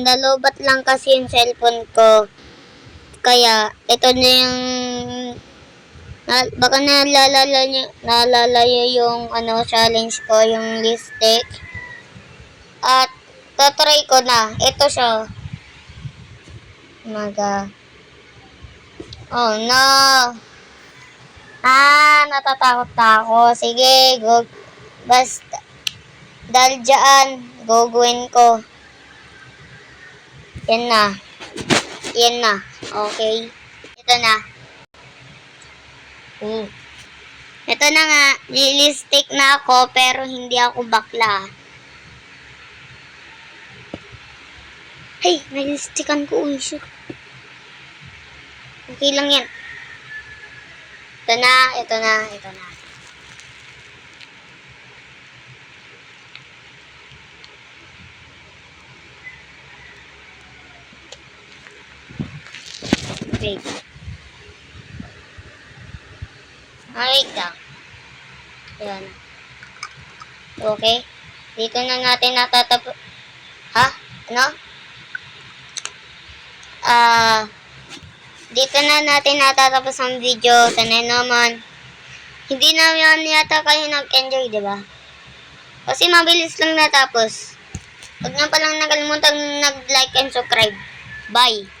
nalobat lang kasi yung cellphone ko. Kaya, ito na yung, na, baka naalala nyo, naalala yung, ano, challenge ko, yung lipstick. At, tatry ko na. Ito siya. Maga. Oh, no. Ah, natatakot na ako. Sige, go. Basta, dahil dyan, gugawin ko. Yan na. Yan na. Okay. Ito na. Mm. Ito na nga. Lilistik na ako, pero hindi ako bakla. Hey, nalistikan ko. Uy, shoot. Okay lang yan. Ito na, ito na, ito na. Wait. Ah, wait lang. Ayan. Okay. Dito na natin natatapos. Ha? Ano? Ah, dito na natin natatapos ang video. Sana naman. Hindi na yan yata kayo nag-enjoy, di ba? Kasi mabilis lang natapos. Huwag na palang nakalimutan nag-like and subscribe. Bye!